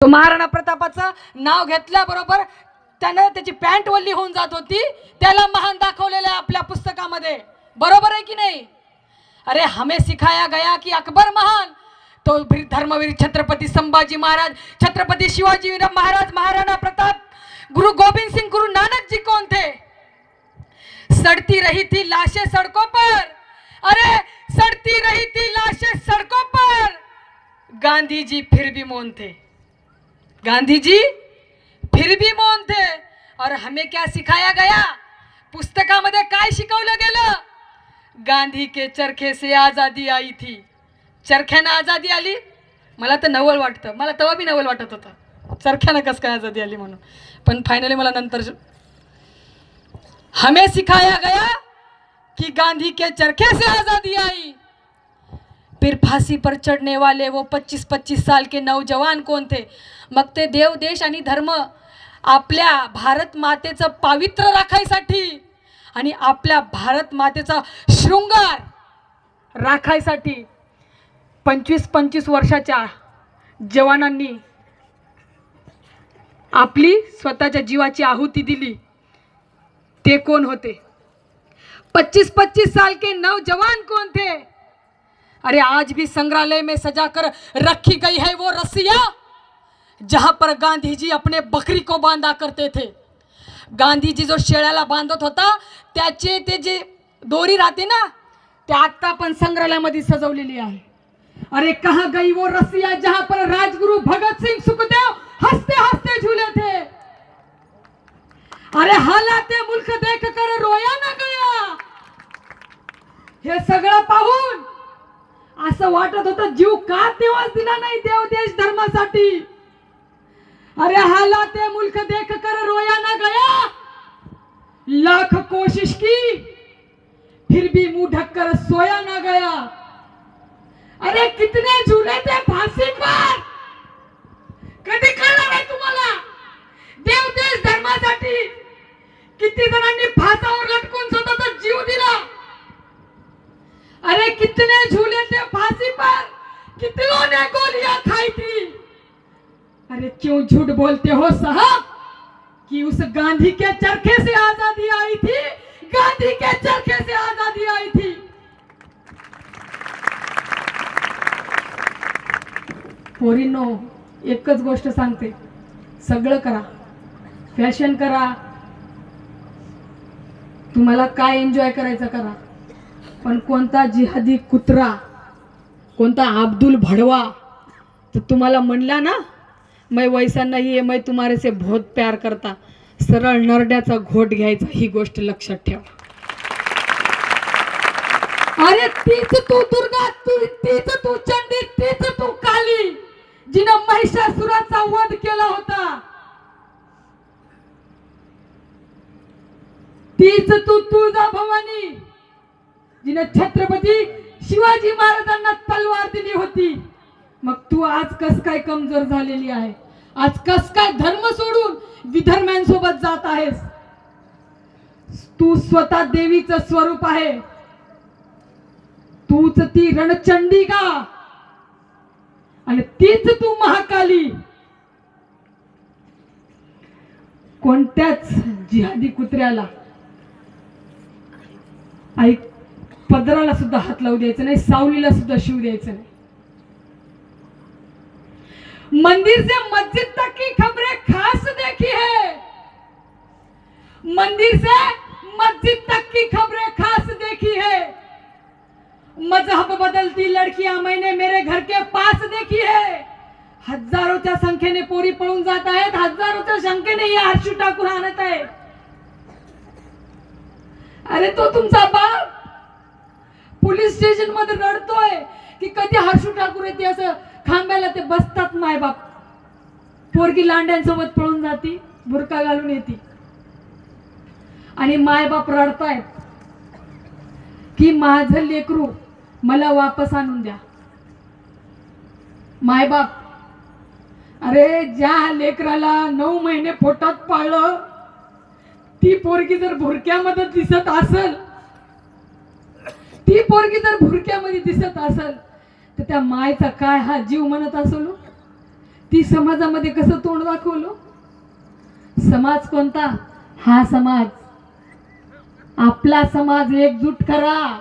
तो महाराणा प्रतापाचं नाव घेतल्याबरोबर त्यानं त्याची पॅन्ट वल्ली होऊन जात होती. त्याला महान दाखवलेलं आहे आपल्या पुस्तकामध्ये. बरोबर आहे की नाही? अरे हमें सिखाया गया की अकबर महान. तो धर्मवीर छत्रपती संभाजी महाराज छत्रपती शिवाजी महाराज महाराणा प्रताप गुरु गोविंद सिंह गुरु नानक जी कौन थे? सड़ती रही थी लाशें सड़कों पर। अरे सड़ती रही थी लाशें सड़कों पर। गांधी जी फिर भी मौन थे। गांधी जी फिर भी मौन थे। और हमें क्या सिखाया गया? पुस्तकामध्ये काय शिकवलं गेलं? गांधी के चरखे से आजादी आई थी। चरख्यानं आजादी आली? मला तर नवल वाटतं. मला तेव्हा बी नवल वाटत होतं. चरख्यानं कसं काय आजादी आली म्हणून? पण फायनली मला नंतर हमें सिखाया गया कि गांधी के चरखे से आजादी आई। फिर फांसी पर चढ़ने वाले वो पच्चीस पच्चीस साल के नौजवान कोण थे? मग ते देव देश आणि धर्म आपल्या भारत मातेचं पावित्र्य राखायसाठी आणि आपल्या भारत मातेचा शृंगार राखायसाठी पंचवीस पंचवीस वर्षाच्या जवानांनी आपली स्वतःच्या जीवाची आहुती दिली. ते कोण होते? पच्चीस पच्चीस साल के नौजवान कोण थे? अरे आज भी संग्रहालय में सजा कर रखी गई है वो रस्सियां जहां पर गांधी जी अपने बकरी को बांधा करते थे। गांधी जी जो शेळ्याला बांधत होता त्याचे ते जे दोरी राहते ना ते आता पण संग्रहालयामध्ये सजवलेली आहे. अरे कहा गई वो रस्सिया जहां पर राजगुरु भगत सिंह सुखदेव हंसते हंसते झूले थे। अरे हालाते मुल्क देख कर रोया ना गया। हे सगळं पाहून असं वाटत होतं जीव का तेव्हाच दिला नाही देव देश धर्मासाठी? अरे हालाते मुल्क देख कर रोया ना गया. लाख कोशिश की फिर भी मुंह ढककर सोया ना गया. अरे कितने झूले थे फांसी पर? कधी कळणार आहे तुम्हाला? देव देश धर्मासाठी किती जणांनी फासावर लटकून स्वतःचा जीव दिला अरे कितने झूले थे फांसी पर कितनों ने गोलियां खाई थी? अरे क्यों झूठ बोलते हो साहब? कि उस गांधी के चरखे से आजादी आई थी? गांधी के चरखे से आजादी आई थी। पोरीनो एकच गोष्ट सांगते. सगळं करा. फॅशन करा. तुम्हाला काय एन्जॉय करायचं करा. पण कोणता जिहादी कुत्रा कोणता अब्दुल भडवा? तर तुम्हाला म्हणला ना मै वैसा नाही आहे मै तुम्हारे से बहुत प्यार करता. सरळ नरड्याचा घोट घ्यायचा ही गोष्ट लक्षात ठेवा. अरे तीच तू दुर्गा तू तीच तू चंडी तीच तू काली जिनं महिषासुराचा वध केला होता. तीच तू तुळजा भवानी जिने छत्रपती शिवाजी महाराजांना तलवार दिली होती. मग तू आज कस काय कमजोर झालेली आहे? आज कस काय धर्म सोडून विधर्म्यांसोबत जात आहेस? तू स्वतः देवीचं स्वरूप आहे. तूच ती रणचंडी का आणि तीच तू महाकाली. कोणत्याच जिहादी कुत्र्याला. ऐक पदराला सुद्धा हात लावू द्यायचं नाही सावलीला सुद्धा शिव द्यायचं नाही. मंदिर से मस्जिद तक की खबरें खास देखी है. मंदिर से मस्जिद तक की खबरें खास देखी है. मजहब बदलती लड़कियां मैंने मेरे घर के पास देखी है. हजारोच्या संख्येने पोरी पळून जात आहेत हजारोच्या संख्येने हे हर्षू ठाकूर आणत आहे अरे तो तुमचा बाप पोलीस स्टेशनमध्ये रडतोय की कधी हर्षू ठाकूर येते असं खांब्याला ते बसतात मायबाप. पोरगी लांड्यांसोबत पळून जाती बुरका घालून येते. आणि मायबाप रडतायत की माझं लेकरू मला वापस आणून द्या. मायबाप अरे ज्या लेकराला नऊ महिने पोटात पाळलं ती पोरगी जर भुरक्यामध्ये दिसत असल ती पोरगी जर भुरक्यामध्ये दिसत असल तर त्या मायचा काय हा जीव म्हणत असलो? ती समाजामध्ये कसं तोंड दाखवलो? समाज कोणता? हा समाज. आपला समाज एकजूट करा.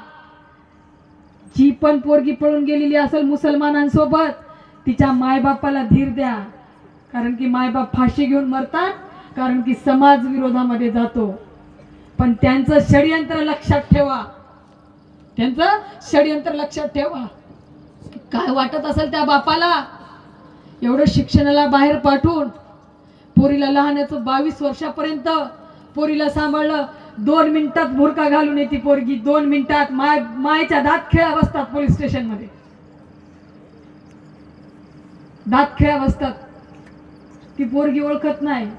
जी पण पोरगी पळून गेलेली असेल मुसलमानांसोबत तिच्या मायबापाला धीर द्या. कारण की मायबाप फाशी घेऊन मरतात कारण की समाज विरोधामध्ये जातो. पण त्यांचं षडयंत्र लक्षात ठेवा. त्यांचं षडयंत्र लक्षात ठेवा. काय वाटत असेल त्या बापाला? एवढं शिक्षणाला बाहेर पाठवून पोरीला लहानाचं बावीस वर्षापर्यंत पोरीला सांभाळलं दोन मिनिटात भुरका घालून येते पोरगी दोन मिनिटात माय मायच्या दात खेळा बसतात पोलीस स्टेशनमध्ये. दात खेळा बसतात. ती पोरगी ओळखत नाही.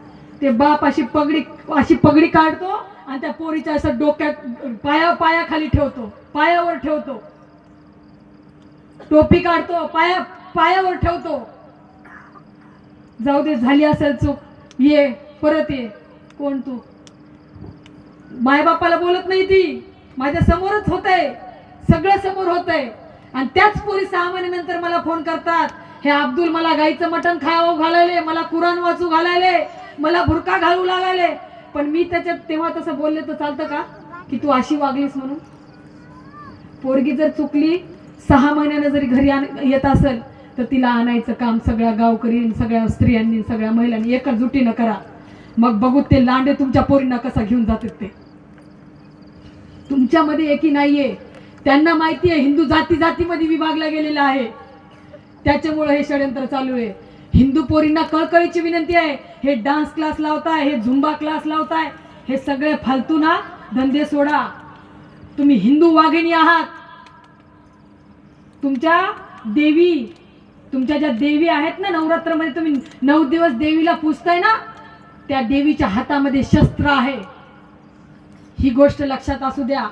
ते बाप अशी पगडी अशी पगडी काढतो आणि त्या पोरीच्या असं डोक्यात पाया पायाखाली ठेवतो. पायावर ठेवतो. टोपी काढतो. पाया पायावर ठेवतो. जाऊ दे झाली असेल चूक. ये परत ये. कोण तू? मायबापाला बोलत नाही ती. माझ्या समोरच होत आहे सगळं समोर होत आहे आणि त्याच पोरी सहा महिन्यानंतर मला फोन करतात. हे अब्दुल मला गाईचं मटण खावं घालायले मला कुराण वाचू घालायले मला भुरका घालू लागायले. पण मी त्याच्यात तेव्हा तसं बोलले तर चालतं का? की तू अशी वागलीस म्हणून. पोरगी जर चुकली सहा महिन्यानं जरी घरी आण येत असेल तर तिला आणायचं काम सगळ्या गावकरी सगळ्या स्त्रियांनी सगळ्या महिलांनी. एकजुटीनं करा. मग बघू ते लांडे तुमच्या पोरींना कसा घेऊन जातात ते. तुमच्यामध्ये एकी नाहीये. त्यांना माहिती आहे हिंदू जाती जातीमध्ये विभागला गेलेला आहे. त्याच्यामुळे हे षडयंत्र चालू आहे. हिंदू पोरींना कळकळीची विनंती आहे. हे डान्स क्लास लावताय हे झुंबा क्लास लावताय. हे सगळे फालतू ना? धंदे सोडा. तुम्ही हिंदू वाघिणी आहात. तुमच्या देवी तुमच्या ज्या देवी आहेत ना नवरात्रमध्ये तुम्ही नऊ दिवस देवीला पूजताय ना? त्या देवीच्या हातामध्ये शस्त्र आहे. ही गोष्ट लक्षात असू द्या.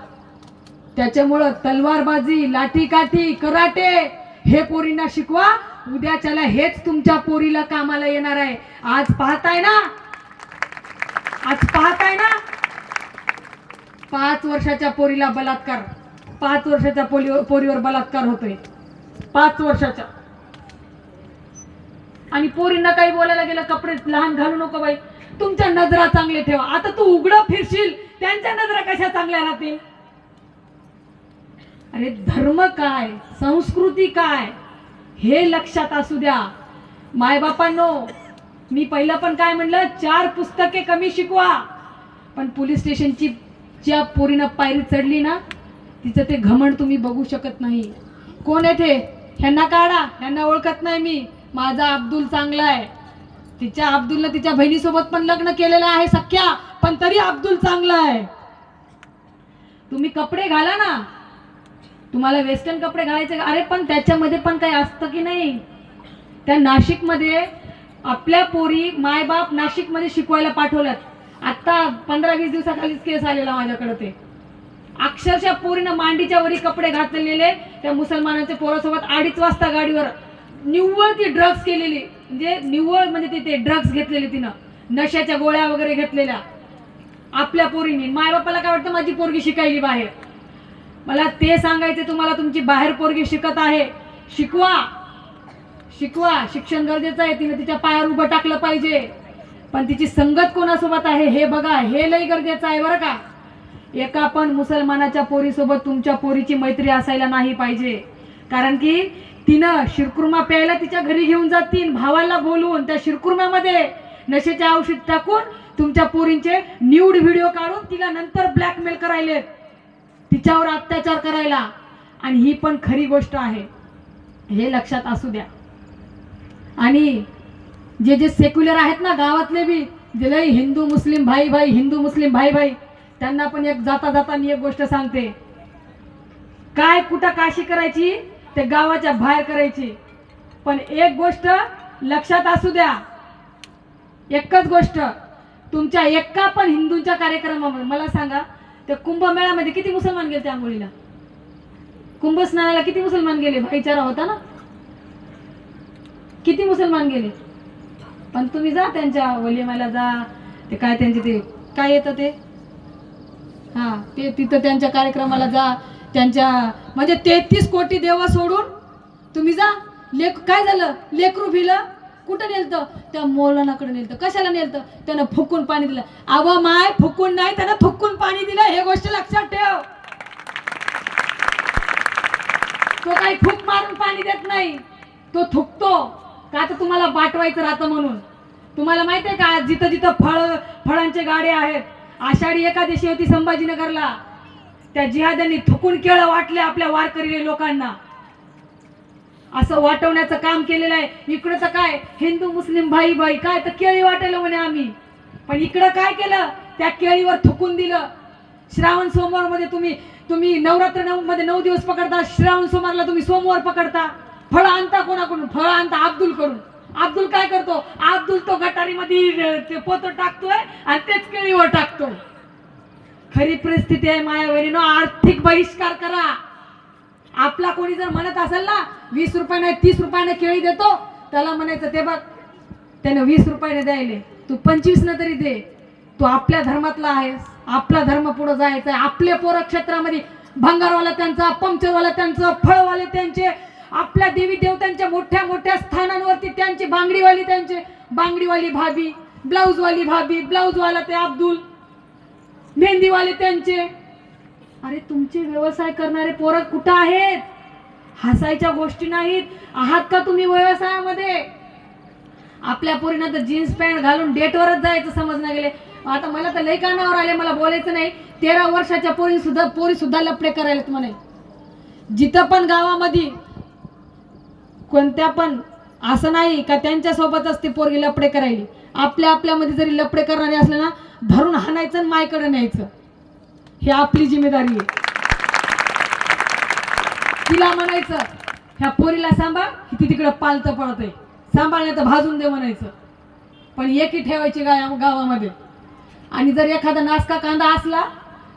त्याच्यामुळं तलवारबाजी लाठीकाठी कराटे हे पोरींना शिकवा. उद्याच्याला हेच तुमच्या पोरीला कामाला येणार आहे. आज पाहताय ना? आज पाहताय ना? पाच वर्षाच्या पोरीला बलात्कार. पाच वर्षाच्या पोली पोरीवर बलात्कार होतोय. पाच वर्षाच्या. आणि पोरींना काही बोलायला गेलं कपडे लहान घालू नको बाई. तुमच्या नजरा चांगले ठेवा. आता तू उघडं फिरशील त्यांच्या नजरा कशा चांगल्या राहतील? अरे धर्म काय? संस्कृती काय? हे लक्षात असू द्या. मायबापांनो मी पहिलं पण काय म्हणलं चार पुस्तके कमी शिकवा. पण पोलीस स्टेशनची ज्या पोरीनं पायरी चढली ना तिचं ते घमंड तुम्ही बघू शकत नाही. कोण येथे ह्यांना काढा ह्यांना ओळखत नाही मी. माझा अब्दुल चांगला आहे. तिच्या अब्दुलनं तिच्या बहिणीसोबत पण लग्न केलेलं आहे सख्या. पण तरी अब्दुल चांगला आहे. तुम्ही कपडे घाला ना. तुम्हाला वेस्टर्न कपडे घालायचे अरे पण त्याच्यामध्ये पण काही असतं की नाही? त्या नाशिकमध्ये आपल्या पोरी मायबाप नाशिकमध्ये शिकवायला पाठवल्यात. आत्ता पंधरा वीस दिवसाखालीच केस आलेला माझ्याकडे ते. अक्षरशः पोरीनं मांडीच्या वरी कपडे घातलेले त्या मुसलमानांच्या पोरासोबत अडीच वाजता गाडीवर निव्वळ ती ड्रग्ज केलेली. म्हणजे निव्वळ म्हणजे ते- ड्रग्स ड्रग्ज घेतलेले तिनं. नशाच्या गोळ्या वगैरे घेतलेल्या. आपल्या पोरीने. मायबापाला काय वाटतं? माझी पोरगी शिकायली बाहेर. मला ते सांगायचे तुम्हाला तुमची बाहेर पोरगी शिकत आहे. शिकवा. शिकवा. शिक्षण गरजेचं आहे. तिने तिच्या पायावर उभं टाकलं पाहिजे. पण तिची संगत कोणासोबत आहे हे बघा. हे लय गरजेचं आहे बरं का. एका पण मुसलमानाच्या पोरीसोबत तुमच्या पोरीची मैत्री असायला नाही पाहिजे. कारण की तिनं शिरकुर्मा प्यायला तिच्या घरी घेऊन जातील भावाला बोलून त्या शिरकुर्म्यामध्ये नशेचे औषध टाकून तुमच्या पोरींचे न्यूड व्हिडिओ काढून तिला नंतर ब्लॅकमेल करायलेत. तिच्यावर अत्याचार करायला. आणि ही पण खरी गोष्ट आहे. हे लक्षात असू द्या. आणि जे जे सेक्युलर आहेत ना गावातले बी जे लई हिंदू मुस्लिम भाई भाई हिंदू मुस्लिम भाई भाई त्यांना पण एक जाता जाता मी एक गोष्ट सांगते. काय कुठं काशी करायची? ते गावाच्या बाहेर करायची. पण एक गोष्ट लक्षात असू द्या. एकच गोष्ट तुमच्या एका पण हिंदूंच्या कार्यक्रमामध्ये मला सांगा त्या कुंभमेळ्यामध्ये किती मुसलमान गेले त्या आंघोळीला? कुंभस्नानाला किती मुसलमान गेले? भाईचारा होता ना? किती मुसलमान गेले? पण तुम्ही जा त्यांच्या वलिमाला जा. ते काय त्यांचे ते काय येतं ते? हा ते तिथं त्यांच्या कार्यक्रमाला जा. त्यांच्या म्हणजे तेहतीस कोटी देवा सोडून तुम्ही जा. लेक काय झालं? लेकरू भिलं. कुठं नेलतं? त्या मौलानाकडे नेलतं. कशाला नेलतं? त्यानं फुकून पाणी दिलं. अव माय फुकून नाही त्यानं थुकून पाणी दिलं. हे गोष्ट लक्षात ठेव. तो काही फुक मारून पाणी देत नाही. तो थुकतो. का तर तुम्हाला बाटवायचं राहतं म्हणून? तुम्हाला माहिती आहे का जिथं जिथं फळ फळांचे गाडे आहेत आषाढी एकादशी होती संभाजीनगरला. त्या जिहाद्यांनी थुकून केळं वाटले आपल्या वारकरी लोकांना. असं वाटवण्याचं काम केलेलं आहे. इकडं तर काय हिंदू मुस्लिम भाई भाई काय तर केळी वाटायला म्हणे आम्ही. पण इकडं काय केलं? त्या केळीवर थुकून दिलं. श्रावण सोमवारमध्ये तुम्ही तुम्ही नवरात्र नऊ मध्ये नऊ दिवस पकडता श्रावण सोमवारला तुम्ही सोमवार पकडता. फळ आणता कोणाकडून? फळ आणता अब्दुल करून अब्दुल काय करतो? अब्दुल तो गटारीमध्ये ते पोतं टाकतोय आणि तेच केळीवर टाकतो. खरी परिस्थिती आहे माया बहिणीनो आर्थिक बहिष्कार करा. आपला कोणी जर म्हणत असेल ना वीस रुपयाने तीस रुपयाने केळी देतो त्याला म्हणायचं ते बघ त्याने वीस रुपयाने द्यायले तू पंचवीस न तरी दे. तू आपल्या धर्मातला आहेस आपला धर्म पुढे जायचा आहे आपले पोरं क्षेत्रामध्ये भंगारवाला त्यांचा पंक्चरवाला त्यांचं फळवाले त्यांचे आपल्या देवी देवतांच्या मोठ्या मोठ्या स्थानांवरती त्यांची बांगडीवाली त्यांचे बांगडीवाली भाभी ब्लाऊजवाली भाभी ब्लाऊजवाला ते अब्दुल मेहंदीवाले त्यांचे अरे तुमचे व्यवसाय करणारे पोरं कुठं आहेत? हसायच्या गोष्टी नाहीत. आहात का तुम्ही व्यवसायामध्ये? आपल्या पोरीनं तर जीन्स पॅन्ट घालून डेटवरच जायचं समजणं गेले. आता मला तर लई कानावर आले मला बोलायचं नाही. तेरा वर्षाच्या पोरी सुद्धा पोरी सुद्धा लपडे करायला म्हणे. जिथं पण गावामध्ये कोणत्या पण असं नाही का त्यांच्या सोबतच ती पोरगी लपडे करायली. आपल्या आपल्यामध्ये जरी लपडे करणारे असले ना धरून हाणायचं आणि मायकडे न्यायचं. ही आपली जिम्मेदारी आहे. तिला म्हणायचं ह्या पोरीला सांभाळ की ती तिकडं पालतं पडत आहे सांभाळण्यात तर भाजून दे म्हणायचं. पण एकी ठेवायची गाय गावामध्ये. आणि जर एखादा नासका कांदा असला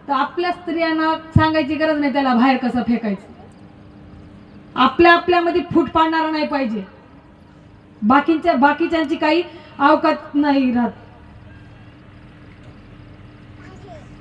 तर आपल्या स्त्रियांना सांगायची गरज नाही त्याला बाहेर कसं फेकायचं. आपल्या आपल्यामध्ये फूट पाडणारा नाही पाहिजे. बाकीच्या बाकीच्यांची काही अवकात नाही राहत.